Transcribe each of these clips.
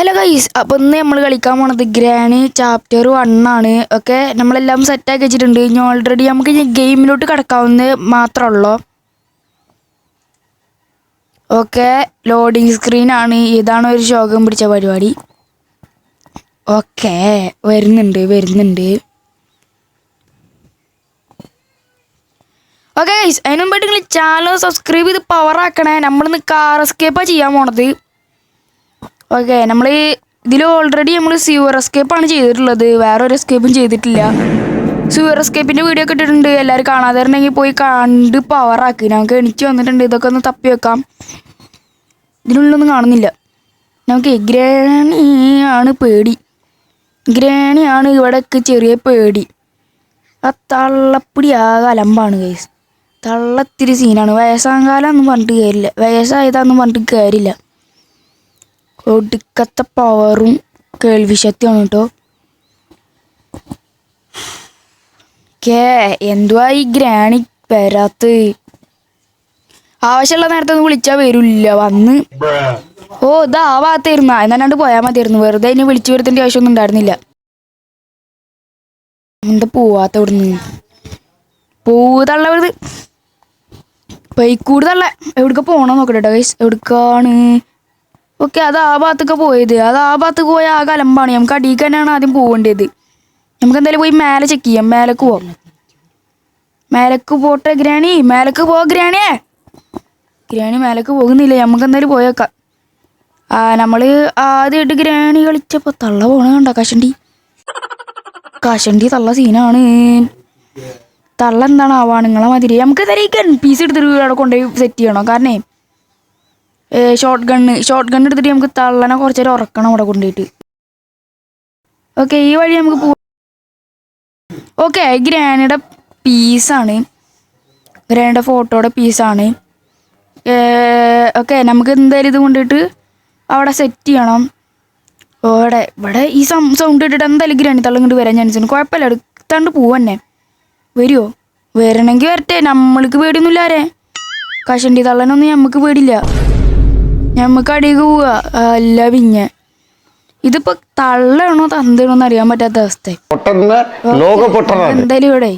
Hello guys അപ്പോൾ ഇന്ന് നമ്മൾ കളിക്കാൻ പോണത് ഗ്രാനി ചാപ്റ്റർ വൺ ആണ്. ഓക്കെ നമ്മളെല്ലാം സെറ്റാക്കി വെച്ചിട്ടുണ്ട്. ഇനി ഓൾറെഡി നമുക്ക് ഇനി ഗെയിമിലോട്ട് കിടക്കാവുന്ന മാത്രമുള്ളൂ ഓക്കെ ലോഡിങ് സ്ക്രീനാണ് ഇതാണ് ഒരു ശോകം പിടിച്ച പരിപാടി. ഓക്കെ വരുന്നുണ്ട് വരുന്നുണ്ട്. ഓക്കെ ഗൈസ് അതിന് നിങ്ങൾ ചാനൽ സബ്സ്ക്രൈബ് ചെയ്ത് പവർ ആക്കണേ. നമ്മളിന്ന് കാർ എസ്കേപ്പാണ് ചെയ്യാൻ പോണത്. ഓക്കെ നമ്മൾ ഇതിൽ ഓൾറെഡി നമ്മൾ സ്യൂർ എസ്കേപ്പാണ് ചെയ്തിട്ടുള്ളത്. വേറെ ഒരു എസ്കേപ്പും ചെയ്തിട്ടില്ല. സ്യൂവർ എസ്കേപ്പിന്റെ വീഡിയോ ഒക്കെ ഇട്ടിട്ടുണ്ട്. എല്ലാവരും കാണാതെ ഉണ്ടെങ്കിൽ പോയി കണ്ട് പവറാക്കി നമുക്ക് എണിച്ച് വന്നിട്ടുണ്ട്. ഇതൊക്കെ ഒന്ന് തപ്പി വെക്കാം. ഇതിനുള്ളൊന്നും കാണുന്നില്ല. നമുക്ക് ഗ്രാണിയാണ് പേടി. ഗ്രാണിയാണ് ഇവിടെയൊക്കെ ചെറിയ പേടി. ആ തള്ളപ്പിടി ആകെ അലമ്പാണ് കേസ് തള്ളത്തിരി സീനാണ് വയസ്സാകാലം പറഞ്ഞിട്ട് കയറില്ല വയസ്സായതാന്നും പറഞ്ഞിട്ട് കാര്യമില്ല. ഒടുക്കത്തെ പവറും കേൾവിശക്തിയാണ് കേട്ടോ കേ എന്തുവാ ഈ ഗ്രാണി വരാത്ത്? ആവശ്യമുള്ള നേരത്തെ ഒന്ന് വിളിച്ചാൽ വരില്ല വന്ന്. ഓ ഇത് ആ ഭാഗത്തായിരുന്നു. പോയാൽ മതിയായിരുന്നു. വെറുതെ ഇനി വിളിച്ചു വരുത്തേണ്ട ആവശ്യമൊന്നും ഉണ്ടായിരുന്നില്ല. എന്താ പോവാത്ത ഇവിടുന്ന് പോവുതള്ളവരുത് പൈക്കൂട് തള്ള. എവിടേക്ക് പോകണം നോക്കട്ടെ ഗൈസ് എവിടേക്കാണ്? ഓക്കെ അത് ആ ഭാഗത്തൊക്കെ പോയത്. അത് ആ ഭാഗത്തേക്ക് പോയ ആ കലമ്പാണ് നമുക്ക് അടിയിൽ തന്നെയാണ് ആദ്യം പോകേണ്ടത് നമുക്ക് എന്തായാലും പോയി മേലെ ചെക്ക് ചെയ്യാം. മേലേക്ക് പോവാം മേലേക്ക് പോട്ടെ ഗ്രാണി. മേലേക്ക് പോ ഗ്രാണിയേ. ഗ്രാണി മേലേക്ക് പോകുന്നില്ല. നമുക്ക് എന്തായാലും പോയേക്കാം ആ നമ്മൾ ആദ്യമായിട്ട് ഗ്രാണി കളിച്ചപ്പോൾ തള്ള പോണ കണ്ട കഷണ്ടി കഷണ്ടി തള്ള സീനാണ്. തള്ള എന്താണ് ആവാണുങ്ങളെ മാതിരി. നമുക്ക് എന്തായാലും ഈ ഗൺ പീസ് എടുത്തിട്ട് അവിടെ കൊണ്ടുപോയി സെറ്റ് ചെയ്യണം? കാരണേ ഷോർട്ട് ഗണ്ണ് ഷോർട്ട് ഗണ്ണ് എടുത്തിട്ട് നമുക്ക് തള്ളനെ കുറച്ച് നേരം ഉറക്കണം അവിടെ കൊണ്ടുപോയിട്ട് ഓക്കെ ഈ വഴി നമുക്ക് ഓക്കെ ഗ്രാനിയുടെ പീസാണ് ഗ്രാനിയുടെ ഫോട്ടോയുടെ പീസാണ് ഓക്കെ നമുക്ക് എന്തായാലും ഇത് കൊണ്ടിട്ട് അവിടെ സെറ്റ് ചെയ്യണം. ഇവിടെ ഇവിടെ ഈ സൗണ്ട് ഇട്ടിട്ട് എന്തായാലും ഗ്രാനി തള്ളും കൊണ്ട് വരാൻ ചാൻസ് ഉണ്ട്. കുഴപ്പമില്ല എടുത്താണ്ട് പോവന്നെ. വരുമോ വരണമെങ്കിൽ വരട്ടെ നമ്മൾക്ക് പേടിയൊന്നുമില്ല ആരെ? കഷണ്ടി തള്ളനൊന്നും നമുക്ക് പേടില്ല ഞമ്മക്ക് അടിയിൽ പോവുക അല്ല പിന്നെ. ഇതിപ്പോ തള്ളയാണോ തന്തണോന്ന് അറിയാൻ പറ്റാത്ത അവസ്ഥ എന്തായാലും ഇവിടെ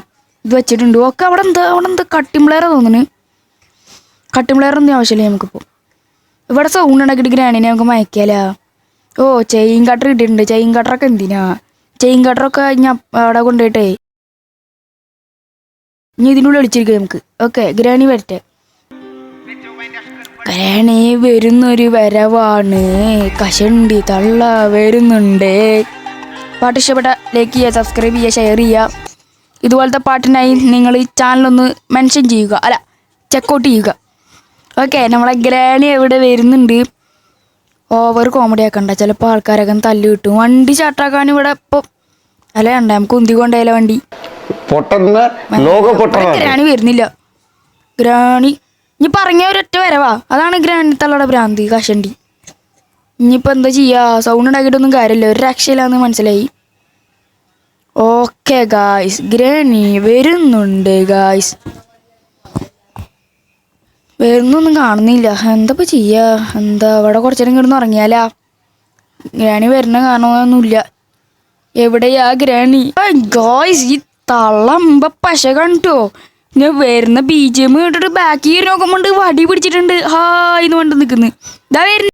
ഇത് വെച്ചിട്ടുണ്ട്. ഒക്കെ അവിടെ എന്താ അവിടെ എന്താ കട്ടിമ്പിളേറെ തോന്നുന്നു കട്ടിമ്പിളേറൊന്നും ഒന്നും ആവശ്യമില്ല നമുക്കിപ്പോ ഇവിടെ സൗണ്ട് ഉണ്ടാക്കിയിട്ട് ഗ്രാണിനെ നമുക്ക് മയക്കാല ഓ ചെയിൻ കട്ടർ കിട്ടിയിട്ടുണ്ട് ചെയിൻ കട്ടറൊക്കെ എന്തിനാ? ചെയിൻ കട്ടറൊക്കെ ഞാൻ അവിടെ കൊണ്ടുപോയിട്ടേ. ഇനി ഇതിനുള്ളിൽ വിളിച്ചിരിക്കും നമുക്ക് ഓക്കെ ഗ്രാണി വരട്ടെ. ഗ്രാണി വരുന്നൊരു വരവാണ്. കശണ്ടി തള്ള വരുന്നുണ്ട്. പാട്ട് ഇഷ്ടപ്പെട്ട ലൈക്ക് ചെയ്യുക സബ്സ്ക്രൈബ് ചെയ്യുക ഷെയർ ചെയ്യുക. ഇതുപോലത്തെ പാട്ടിനായി നിങ്ങൾ ഈ ചാനലൊന്ന് മെൻഷൻ ചെയ്യുക. അല്ല ചെക്കൗട്ട് ചെയ്യുക. ഓക്കെ നമ്മളെ ഗ്രാണി എവിടെ വരുന്നുണ്ട്? ഓവർ കോമഡി ആക്കണ്ട. ചിലപ്പോൾ ആൾക്കാരൊക്കെ തല്ലി കിട്ടും. വണ്ടി ചാട്ടാക്കാൻ ഇവിടെ ഇപ്പം അല്ല വേണ്ട നമുക്ക് ഉന്തി കൊണ്ടുപോയാലോ വണ്ടി? ഗ്രാണി വരുന്നില്ല. ഗ്രാണി ഇനി പറഞ്ഞ ഒരൊറ്റ വരവാ അതാണ് ഗ്രാൻഡ് തള്ളയുടെ ഭ്രാന്തി കഷണ്ടി. ഇനിയിപ്പോൾ എന്താ ചെയ്യാ? സൗണ്ട് ഉണ്ടാക്കിയിട്ടൊന്നും കാര്യമില്ല. ഒരു രക്ഷയില്ലാന്ന് മനസ്സിലായി. ഓക്കെ ഗായ്സ് ഗ്രാണി വരുന്നുണ്ട് ഗായ്സ് വരുന്നൊന്നും കാണുന്നില്ല. എന്താ ഇപ്പൊ ചെയ്യാ? എന്താ അവിടെ കുറച്ചു നേരം കിടന്ന് ഉറങ്ങിയാലാ? ഗ്രാണി വരുന്ന കാണുന്നൊന്നുമില്ല എവിടെയാ ഗ്രാണി ഗോയ്സ് ഈ തള്ളമ്പ പശ കണ്ടോ? ഞാൻ വരുന്ന ബി ജെ എം കേട്ടിട്ട് ബാക്കി നോക്കുമ്പോണ്ട് വടി പിടിച്ചിട്ടുണ്ട്. ഹായ് എന്ന് കൊണ്ട് നിൽക്കുന്നു ഇതാ വരുന്ന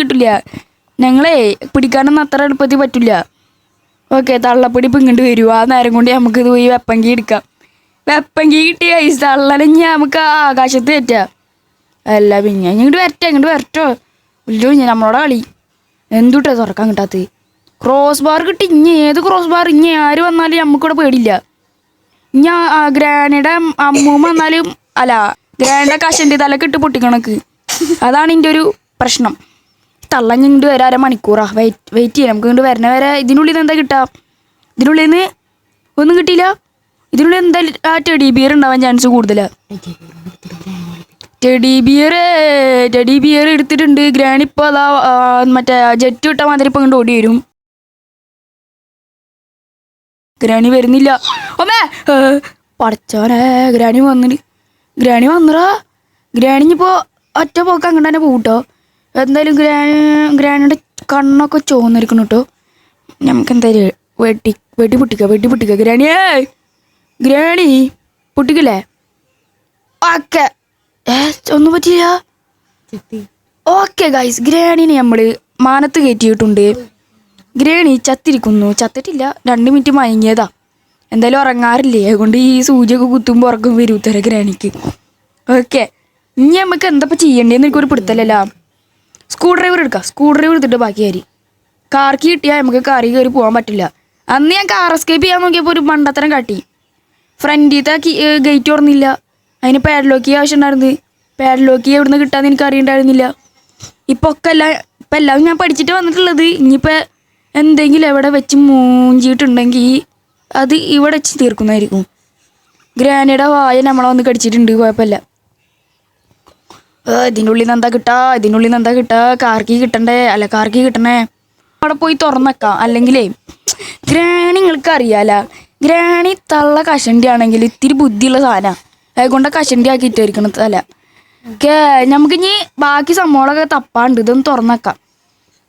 കിട്ടില്ല ഞങ്ങളെ പിടിക്കാനൊന്നും അത്ര എളുപ്പത്തിൽ പറ്റില്ല ഓക്കെ തള്ളപ്പൊടി ഇപ്പം ഇങ്ങോട്ട് വരും. ആ നേരം കൊണ്ട് നമുക്ക് ഇത് പോയി വെപ്പങ്കി എടുക്കാം. വെപ്പങ്കി കിട്ടിയ ഐസ് തള്ളനെ ഞാൻ നമുക്ക് ആകാശത്ത് കയറ്റാം. അല്ല പിന്നെ ഇങ്ങോട്ട് വരട്ടെ ഇങ്ങോട്ട് വരട്ടോ. ഇല്ലോ ഞാൻ നമ്മളോട് കളി. എന്തുട്ടാ തുറക്കാൻ കിട്ടാത്തത്? ക്രോസ് ബാർ കിട്ടി ഇനി ഏത് ക്രോസ് ബാർ ഇനി ആര് വന്നാലും നമുക്കിവിടെ പേടില്ല ഇനി ഗ്രാനിയുടെ അമ്മൂമ്മ എന്നാലും അല്ല ഗ്രാനയുടെ കഷന്റെ തലക്ക് ഇട്ട് പൊട്ടിക്കണക്ക് അതാണ് എന്റെ ഒരു പ്രശ്നം. തള്ളൻ ഇങ്ങോട്ട് വരെ അര മണിക്കൂറാ. വെയിറ്റ് വെയിറ്റ് ചെയ്യാം നമുക്ക് ഇങ്ങോട്ട് വരണ വരെ ഇതിനുള്ളിൽ നിന്ന് എന്താ കിട്ടുക ഇതിനുള്ളിൽ നിന്ന് ഒന്നും കിട്ടിയില്ല. ഇതിനുള്ളിൽ എന്തായാലും ആ ടെഡി ബിയർ ഉണ്ടാവാൻ ചാൻസ് കൂടുതലാണ് ടെഡി ബിയർ ടെഡി ബിയർ എടുത്തിട്ടുണ്ട്. ഗ്രാനി ഇപ്പോൾ അതാ മറ്റേ ജെറ്റ് വിട്ട മാതിരി ഇപ്പം ഇങ്ങോട്ട് ഓടി വരും. ഗ്രാണി വരുന്നില്ല. ഒമേ പടച്ചോനെ ഗ്രാണി വന്നിട്ട് ഗ്രാണി വന്നടാ ഗ്രാണി ഇപ്പോൾ ഒറ്റ പോക്ക് അങ്ങോട്ട് തന്നെ പോകട്ടോ എന്തായാലും ഗ്രാനി ഗ്രാണിയുടെ കണ്ണൊക്കെ ചോന്നിരിക്കണം കേട്ടോ നമുക്ക് എന്തായാലും വെട്ടി വെട്ടി പൊട്ടിക്ക വെട്ടി പൊട്ടിക്ക. ഗ്രാണിയേ ഗ്രാണി പൊട്ടിക്കില്ലേ? ഓക്കെ. ഏ ഒന്നും പറ്റില്ല ഓക്കെ ഗൈസ് ഗ്രാണിനെ നമ്മൾ മാനത്ത് കയറ്റിയിട്ടുണ്ട്. ഗ്രാണി ചത്തിരിക്കുന്നു. ചത്തിട്ടില്ല. രണ്ട് മിനിറ്റ് മയങ്ങിയതാ. എന്തായാലും ഉറങ്ങാറില്ലേ? അതുകൊണ്ട് ഈ സൂചിയൊക്കെ കുത്തുമ്പോൾ ഉറക്കം വരൂ ഉത്തര ഗ്രേണിക്ക്. ഓക്കെ. ഇനി നമുക്ക് എന്താ ചെയ്യേണ്ടതെന്ന് എനിക്കൊരു പിടുത്തല്ലല്ല. സ്ക്രൂ ഡ്രൈവർ എടുക്കാം. സ്ക്രൂ ഡ്രൈവർ എടുത്തിട്ട് ബാക്കി കാരി കാർക്ക് കിട്ടിയാൽ നമുക്ക് കാറി കയറി പോകാൻ പറ്റില്ല. അന്ന് ഞാൻ കാർ എസ്കേപ്പ് ചെയ്യാൻ നോക്കിയപ്പോൾ ഒരു മണ്ടത്തരം കാട്ടി. ഫ്രണ്ടിലത്തെ ഗേറ്റ് തുറന്നില്ല. അതിന് പാഡ്ലോക്കി ആവശ്യമുണ്ടായിരുന്നു പാഡ്ലോക്കി എവിടെ എവിടുന്ന് കിട്ടാന്ന് എനിക്ക് അറിയണ്ടായിരുന്നില്ല ഇപ്പോൾ ഒക്കെ എല്ലാം ഇപ്പം എല്ലാം ഞാൻ പഠിച്ചിട്ട് വന്നിട്ടുള്ളത്. ഇനിയിപ്പോൾ എന്തെങ്കിലും എവിടെ വെച്ച് മൂഞ്ചിയിട്ടുണ്ടെങ്കിൽ അത് ഇവിടെ വെച്ച് തീർക്കുന്നതായിരിക്കും. ഗ്രാനയുടെ വായ നമ്മളെ വന്ന് കടിച്ചിട്ടുണ്ട് കുഴപ്പമില്ല. ഇതിനുള്ളിൽ നിന്ന് എന്താ കിട്ടാ? ഇതിന്റെ ഉള്ളിൽ നിന്ന് എന്താ കിട്ടാ? കാർക്കി കിട്ടണ്ടേ? അല്ല കാർക്കി കിട്ടണേ? അവിടെ പോയി തുറന്നേക്കാം. അല്ലെങ്കിലേ ഗ്രാണി നിങ്ങൾക്ക് അറിയാല. ഗ്രാണി തള്ള കഷണ്ടി ആണെങ്കിൽ ഇത്തിരി ബുദ്ധിയുള്ള സാധനമാണ് അതുകൊണ്ട് കഷണ്ടി ആക്കിയിട്ടായിരിക്കണം തല. നമുക്ക് ഇനി ബാക്കി സംഭവങ്ങളൊക്കെ തപ്പാണ്ട് ഇതൊന്ന് തുറന്നേക്കാം.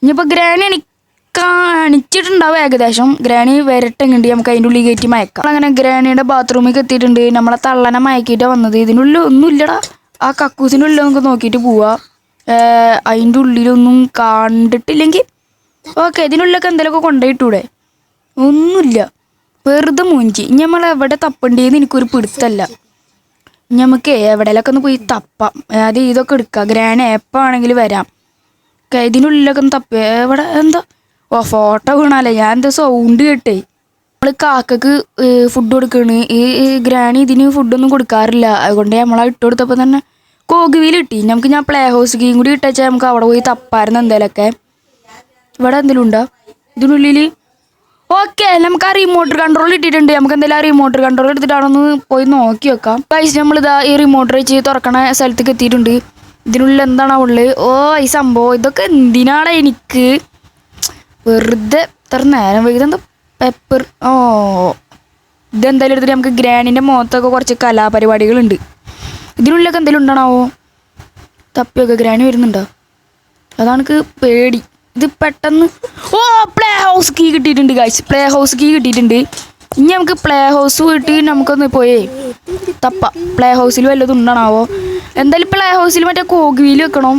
ഇനിയിപ്പോൾ ഗ്രാണി എനിക്ക് കാണിച്ചിട്ടുണ്ടാവും ഏകദേശം. ഗ്രാണി വരട്ടെങ്ങണ്ട് നമുക്ക് അതിന്റെ ഉള്ളിൽ കയറ്റി മയക്കാം. അങ്ങനെ ഗ്രാണിയുടെ ബാത്റൂമിൽ എത്തിയിട്ടുണ്ട്. നമ്മളെ തള്ളനെ മയക്കിയിട്ടാണ് വന്നത്. ഇതിനുള്ളിൽ ഒന്നും ഇല്ലടാ ആ കക്കൂസിന്റെ ഉള്ളിൽ നമുക്ക് നോക്കിയിട്ട് പോവാ. അതിന്റെ ഉള്ളിലൊന്നും കണ്ടിട്ടില്ലെങ്കിൽ. ഓക്കെ ഇതിനുള്ളിലൊക്കെ എന്തെങ്കിലുമൊക്കെ കൊണ്ടുപോയിട്ടൂടെ ഒന്നുമില്ല. വെറുതെ മൂഞ്ചി. ഇനി നമ്മൾ എവിടെ തപ്പണ്ടേന്ന് എനിക്കൊരു പിടുത്തല്ല. നമുക്ക് എവിടെയൊക്കെ ഒന്ന് പോയി തപ്പാം. അത് ഇതൊക്കെ എടുക്കാം. ഗ്രാൻഡ് എപ്പാണെങ്കിലും വരാം. ഇതിനുള്ളിലൊക്കെ ഒന്ന് തപ്പ. എവിടെ? എന്താ? ഓ ഫോട്ടോ വീണാലേ ഞാൻ എന്താ സൗണ്ട് കേട്ടേ. നമ്മൾ കാക്കക്ക് ഫുഡ് കൊടുക്കണ്. ഈ ഗ്രാണി ഇതിന് ഫുഡൊന്നും കൊടുക്കാറില്ല. അതുകൊണ്ട് നമ്മളെ ഇട്ട് കൊടുത്തപ്പോൾ തന്നെ കോകുവിയിൽ കിട്ടി നമുക്ക് ഞാൻ പ്ലേ ഹൗസ് കീയും കൂടി ഇട്ടാച്ചാൽ നമുക്ക് അവിടെ പോയി തപ്പായിരുന്നു എന്തേലൊക്കെ. ഇവിടെ എന്തെങ്കിലും ഉണ്ടോ? ഇതിനുള്ളിൽ ഓക്കെ നമുക്ക് ആ റിമോട്ട് കൺട്രോൾ ഇട്ടിട്ടുണ്ട്. നമുക്ക് എന്തെങ്കിലും ആ റിമോട്ട് കൺട്രോൾ എടുത്തിട്ടാണെന്ന് പോയി നോക്കി വെക്കാം. പൈസ നമ്മളിതാ ഈ റിമോട്ട് വെച്ച് തുറക്കണ സ്ഥലത്തേക്ക് എത്തിയിട്ടുണ്ട്. ഇതിനുള്ളിൽ എന്താണ് ഉള്ളത് ഓ ഈ സംഭവം. ഇതൊക്കെ എന്തിനാണ് എനിക്ക്? വെറുതെ ഇത്ര നേരം വൈകിതെന്താ പെപ്പർ ഓ ഇതെന്തായാലും എടുത്തിട്ട് നമുക്ക് ഗ്രാനിന്റെ മുഖത്തൊക്കെ കുറച്ച് കലാപരിപാടികളുണ്ട്. ഇതിനുള്ളിലൊക്കെ എന്തെങ്കിലും ഉണ്ടാണാവോ? തപ്പിയൊക്കെ ഗ്രാനി വരുന്നുണ്ടോ? അതാണ് പേടി. ഇത് പെട്ടെന്ന് ഓ പ്ലേ ഹൗസ് കീ കിട്ടിയിട്ടുണ്ട് കാശ് പ്ലേ ഹൗസ് കീ കിട്ടിയിട്ടുണ്ട്. ഇനി നമുക്ക് പ്ലേ ഹൗസ് കിട്ടി നമുക്കൊന്ന് പോയേ. തപ്പ. പ്ലേ ഹൗസിൽ വല്ലതും ഉണ്ടാണാവോ? എന്തായാലും പ്ലേ ഹൗസിൽ മറ്റേ കോഗുവീൽ വെക്കണം.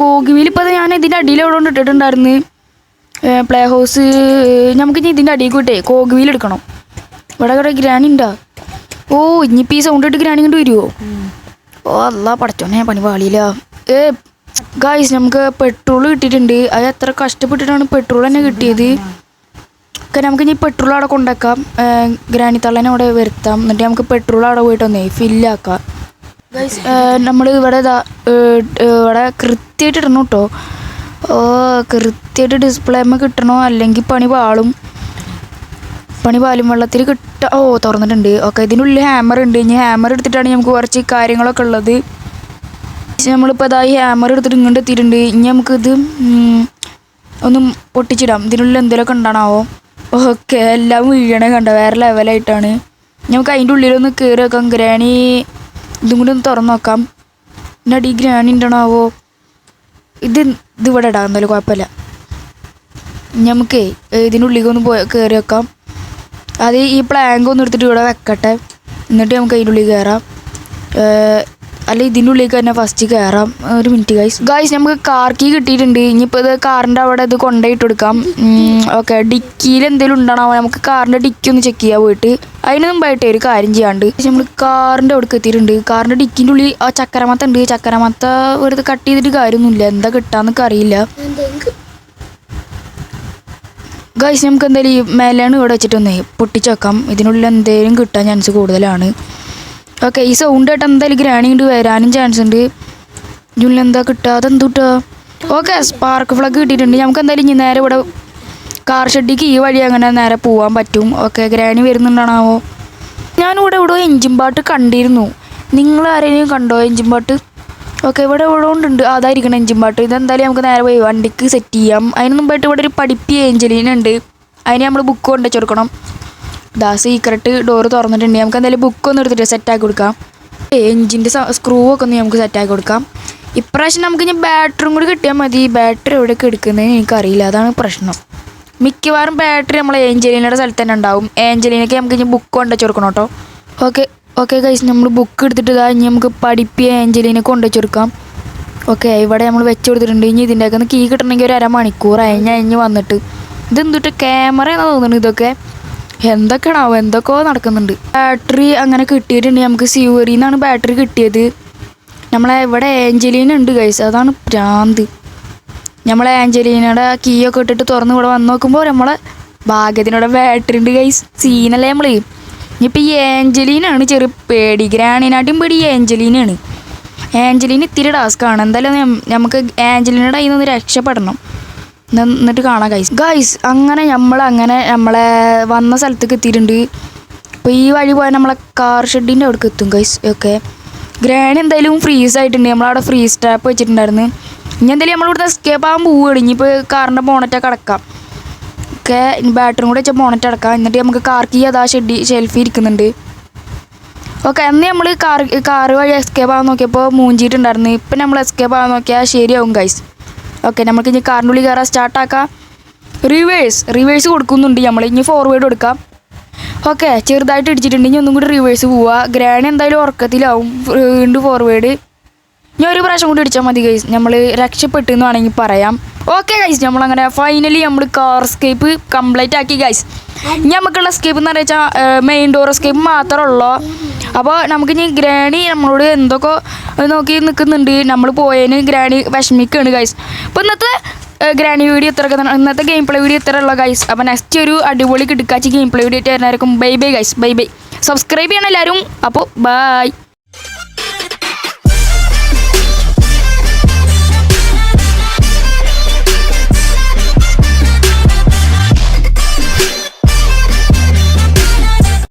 കോഗുവീൽ ഇപ്പോൾ ഞാൻ ഇതിന്റെ അടിയിൽ എവിടെ കൊണ്ട് ഇട്ടിട്ടുണ്ടായിരുന്നു പ്ലേ ഹൗസ് നമുക്ക് ഇനി ഇതിന്റെ അടിയിൽ കൂട്ടേ കോഗ്വീൽ എടുക്കണം. ഇവിടെ ഇവിടെ ഗ്രാനി ഉണ്ടോ ഓ ഇനിയിപ്പോൾ ഈ സൗണ്ട് ഇട്ട് ഗ്രാനി കൊണ്ട് വരുമോ ഓ അല്ല പടച്ചോനെ പണി പാളിയില്ല. ഏ ഗായ്സ് നമുക്ക് പെട്രോൾ കിട്ടിയിട്ടുണ്ട്. അത് എത്ര കഷ്ടപ്പെട്ടിട്ടാണ് പെട്രോൾ തന്നെ കിട്ടിയത്. ഒക്കെ നമുക്ക് ഇനി പെട്രോൾ അവിടെ കൊണ്ടാക്കാം ഗ്രാനി തള്ളനെ അവിടെ വരുത്താം. എന്നിട്ട് നമുക്ക് പെട്രോൾ അവിടെ പോയിട്ട് വന്നേ ഫില്ലാക്കാം ഗൈസ് നമ്മൾ ഇവിടെ ഇവിടെ കൃത്യമായിട്ട് ഇടണം കേട്ടോ. കൃത്യമായിട്ട് ഡിസ്പ്ലേമ്മ കിട്ടണോ? അല്ലെങ്കിൽ പണി പാളും? പണി പാലും വെള്ളത്തിൽ കിട്ട ഓ തുറന്നിട്ടുണ്ട്. ഓക്കെ ഇതിനുള്ളിൽ ഹാമർ ഉണ്ട്. ഇനി ഹാമർ എടുത്തിട്ടാണ് നമുക്ക് കുറച്ച് കാര്യങ്ങളൊക്കെ ഉള്ളത്. നമ്മളിപ്പോൾ അതായി ഹാമർ എടുത്തിട്ട് ഇങ്ങോട്ട് എത്തിയിട്ടുണ്ട്. ഇനി നമുക്കിത് ഒന്ന് പൊട്ടിച്ചിടാം. ഇതിനുള്ളിൽ എന്തെങ്കിലുമൊക്കെ ഉണ്ടാണാവോ ഓക്കെ എല്ലാം വീഴണേ കണ്ട? വേറെ ലെവലായിട്ടാണ് നമുക്ക് അതിന്റെ ഉള്ളിലൊന്ന് കയറി വെക്കാം ഗ്രാണി ഇതും കൂടി ഒന്ന് തുറന്നു നോക്കാം. എന്റെ അടി ഗ്രാണി ഉണ്ടാണാവോ ഇത് ഇത് ഇവിടെ ഇടാം എന്നാലും കുഴപ്പമില്ല. നമുക്കേ ഇതിനുള്ളിലേക്ക് ഒന്ന് പോയി കയറി വെക്കാം. അത് ഈ പ്ലാങ്ക് ഒന്ന് എടുത്തിട്ട് ഇവിടെ വെക്കട്ടെ. എന്നിട്ട് നമുക്ക് അതിന്റെ ഉള്ളിൽ കയറാം അല്ല ഇതിന്റെ ഉള്ളിലേക്ക് തന്നെ ഫസ്റ്റ് കയറാം ഒരു മിനിറ്റ് ഗൈസ് ഗൈസ് നമുക്ക് കാർ കീ കിട്ടിയിട്ടുണ്ട്. ഇനിയിപ്പോൾ ഇത് കാറിന്റെ അവിടെ ഇത് കൊണ്ടുപോയിട്ട് കൊടുക്കാം. ഓക്കെ ഡിക്കിയിൽ എന്തെങ്കിലും ഉണ്ടാണോ നമുക്ക് കാറിന്റെ ഡിക്കി ഒന്ന് ചെക്ക് ചെയ്യാൻ പോയിട്ട്. അതിന് മുമ്പായിട്ട് ഒരു കാര്യം ചെയ്യാണ്ട് നമ്മൾ കാറിന്റെ അവിടെ എത്തിയിട്ടുണ്ട്. കാറിന്റെ ഡിക്കിന്റെ ഉള്ളിൽ ആ ചക്കരമത്ത ഉണ്ട്. ചക്കരമത്ത വെറുതെ കട്ട് ചെയ്തിട്ട് കാര്യമൊന്നുമില്ല. എന്താ കിട്ടാന്നൊക്കെ അറിയില്ല. ഗൈസ് നമുക്ക് എന്തായാലും ഈ മേലാണ് ഇവിടെ വെച്ചിട്ടൊന്നേ പൊട്ടിച്ച് ഇതിനുള്ളിൽ എന്തെങ്കിലും കിട്ടാൻ ചാൻസ് കൂടുതലാണ്. ഓക്കെ ഈ സൗണ്ട് ആയിട്ട് എന്തായാലും ഗ്രാണി ഉണ്ട്. വരാനും ചാൻസ് ഉണ്ട്. ഇതിനുള്ളിൽ എന്താ കിട്ടുക അതെന്ത് ഓക്കെ സ്പാർക്ക് ഫ്ലഗ് കിട്ടിയിട്ടുണ്ട്. നമുക്ക് എന്തായാലും ഇനി നേരെ ഇവിടെ കാർ ഷെഡിക്ക് ഈ വഴി അങ്ങനെ നേരെ പോകാൻ പറ്റും. ഓക്കെ ഗ്രാനി വരുന്നുണ്ടാണാവോ? ഞാനിവിടെ ഇവിടെ എഞ്ചിൻ പാട്ട് കണ്ടിരുന്നു. നിങ്ങൾ ആരെങ്കിലും കണ്ടോ എഞ്ചിൻ പാട്ട് ഓക്കെ ഇവിടെ ഇവിടെ ഉണ്ട് അതായിരിക്കണം എഞ്ചിൻ പാട്ട് ഇതെന്തായാലും നമുക്ക് നേരെ പോയി വണ്ടിക്ക് സെറ്റ് ചെയ്യാം. അതിന് മുമ്പായിട്ട് ഇവിടെ ഒരു പഠിപ്പി ഏഞ്ചലീന ഉണ്ട്. അതിന് നമ്മൾ ബുക്ക് കൊണ്ടുവച്ച് കൊടുക്കണം ദാ സീക്രട്ട് ഡോറ് തുറന്നിട്ടുണ്ട്. നമുക്ക് എന്തായാലും ബുക്ക് ഒന്ന് എടുത്തിട്ട് സെറ്റാക്കി കൊടുക്കാം. എഞ്ചിന്റെ സ്ക്രൂ ഒക്കെ ഒന്ന് നമുക്ക് സെറ്റാക്കി കൊടുക്കാം. ഇപ്രാവശ്യം നമുക്ക് ഇനി ബാറ്ററിയും കൂടി കിട്ടിയാൽ മതി. ബാറ്ററി എവിടെയൊക്കെ എടുക്കുന്നതെന്ന് എനിക്കറിയില്ല. അതാണ് പ്രശ്നം. മിക്കവാറും ബാറ്ററി നമ്മൾ ഏഞ്ചലീനയുടെ സ്ഥലത്ത് തന്നെ ഉണ്ടാവും. ഏഞ്ചലീനയ്ക്ക് നമുക്ക് ഇനി ബുക്ക് കൊണ്ടുവച്ച് കൊടുക്കണം കേട്ടോ. ഓക്കെ ഓക്കെ കൈസ് നമ്മൾ ബുക്ക് എടുത്തിട്ട് ഇതാ ഇനി നമുക്ക് പഠിപ്പിയ ഏഞ്ചലീനെ കൊണ്ടുവച്ച് കൊടുക്കാം. ഓക്കെ ഇവിടെ നമ്മൾ വെച്ച് കൊടുത്തിട്ടുണ്ട്. ഇനി ഇതിന്റെ അകത്ത് കീ കിട്ടണമെങ്കിൽ ഒരു അരമണിക്കൂർ അയഞ്ഞ് അയഞ്ഞ് വന്നിട്ട്. ഇത് എന്തിട്ട് ക്യാമറ എന്നാ തോന്നുന്നു ഇതൊക്കെ? എന്തൊക്കെയാണാവോ എന്തൊക്കെയോ നടക്കുന്നുണ്ട്. ബാറ്ററി അങ്ങനെ കിട്ടിയിട്ടുണ്ട്. നമുക്ക് നിന്നാണ് ബാറ്ററി കിട്ടിയത്. നമ്മളെ ഇവിടെ ഏഞ്ചലീന ഉണ്ട് കൈസ് അതാണ് ഭ്രാന്ത്. നമ്മളെ ആഞ്ചലീനയുടെ കീ ഒക്കെ ഇട്ടിട്ട് തുറന്ന് ഇവിടെ വന്ന് നോക്കുമ്പോൾ നമ്മളെ ഭാഗ്യത്തിനോടെ ബാറ്ററി ഉണ്ട് ഗൈസ് സീനല്ലേ നമ്മൾ ഇനിയിപ്പോൾ ഈ ഏഞ്ചലീനാണ് ചെറിയ പേടി. ഗ്രാണിനാട്ടും പേടി ആഞ്ചലീനയാണ് ആഞ്ചലീന ഇത്തിരി ടാസ്ക് ആണ്. എന്തായാലും നമുക്ക് ആഞ്ചലീനയുടെ കയ്യിൽ നിന്ന് രക്ഷപ്പെടണം. എന്നിട്ട് കാണാം ഗൈസ് ഗൈസ് അങ്ങനെ നമ്മൾ അങ്ങനെ നമ്മളെ വന്ന സ്ഥലത്തേക്ക് എത്തിയിട്ടുണ്ട്. അപ്പോൾ ഈ വഴി പോയാൽ നമ്മളെ കാർ ഷെഡിന്റെ അവിടേക്ക് എത്തും ഗൈസ് ഓക്കെ ഗ്രാണി എന്തായാലും ഫ്രീസ് ആയിട്ടുണ്ട്. നമ്മളവിടെ ഫ്രീസ് ട്രാപ്പ് വെച്ചിട്ടുണ്ടായിരുന്നു. ഇനി എന്തായാലും നമ്മളിവിടുത്തെ എസ്കേപ്പ് ആകാൻ പോവുകയാണ്. ഇനിയിപ്പോൾ കാറിന്റെ ബോണറ്റൊക്കെ അടക്കാം. ഒക്കെ ബാറ്ററിയും കൂടെ വെച്ചാൽ ബോണറ്റ് അടക്കാം. എന്നിട്ട് നമുക്ക് കാർക്ക് അതാ ഷെഡി ഷെൽഫിൽ ഇരിക്കുന്നുണ്ട്. ഓക്കെ അന്ന് നമ്മൾ കാർ കാറ് വഴി എസ്കേപ്പ് ആകാൻ നോക്കിയപ്പോൾ മൂഞ്ചിയിട്ടുണ്ടായിരുന്നു. ഇപ്പം നമ്മൾ എസ്കേപ്പ് ആകാൻ നോക്കിയാൽ ശരിയാവും ഗൈസ് ഓക്കെ നമുക്ക് ഇനി കാറിന്റെ ഉള്ളിൽ കയറാൻ സ്റ്റാർട്ടാക്കാം റിവേഴ്സ് റിവേഴ്സ് കൊടുക്കുന്നുണ്ട് നമ്മൾ ഇനി ഫോർവേഡ് കൊടുക്കാം. ഓക്കെ ചെറുതായിട്ട് ഇടിച്ചിട്ടുണ്ട്. ഇനി ഒന്നും കൂടി റിവേഴ്സ് പോവുക ഗ്രാനി എന്തായാലും ഉറക്കത്തിലാവും. വീണ്ടും ഫോർവേഡ് ഞാൻ ഒരു പ്രാവശ്യം കൂടി അടിച്ചാൽ മതി ഗൈസ് നമ്മൾ രക്ഷപ്പെട്ടു എന്ന് വേണമെങ്കിൽ പറയാം. ഓക്കെ ഗൈസ് നമ്മളങ്ങനെ ഫൈനലി നമ്മൾ കാർ സ്കേപ്പ് കംപ്ലീറ്റ് ആക്കി ഗൈസ് ഇനി നമുക്കുള്ള സ്കേപ്പ് എന്ന് പറഞ്ഞാൽ മെയിൻ ഡോർ സ്കേപ്പ് മാത്രമേ ഉള്ളൂ? അപ്പോൾ നമുക്ക് ഇനി ഗ്രാണി നമ്മളോട് എന്തൊക്കെ നോക്കി നിൽക്കുന്നുണ്ട്. നമ്മൾ പോയതിന് ഗ്രാണി വിഷമിക്കുകയാണ് ഗൈസ് അപ്പോൾ ഇന്നത്തെ ഗ്രാനി വീഡിയോ ഇത്രയൊക്കെ ഇന്നത്തെ ഗെയിം പ്ലേ വീഡിയോ ഇത്ര ഉള്ള ഗൈസ് അപ്പോൾ നെക്സ്റ്റ് ഒരു അടിപൊളി കിടക്കാച്ചി ഗെയിം പ്ലേ വീഡിയോ ആയിട്ട് വരുന്നതായിരിക്കും bye bye guys bye bye subscribe ചെയ്യണം എല്ലാവരും അപ്പോൾ ബൈ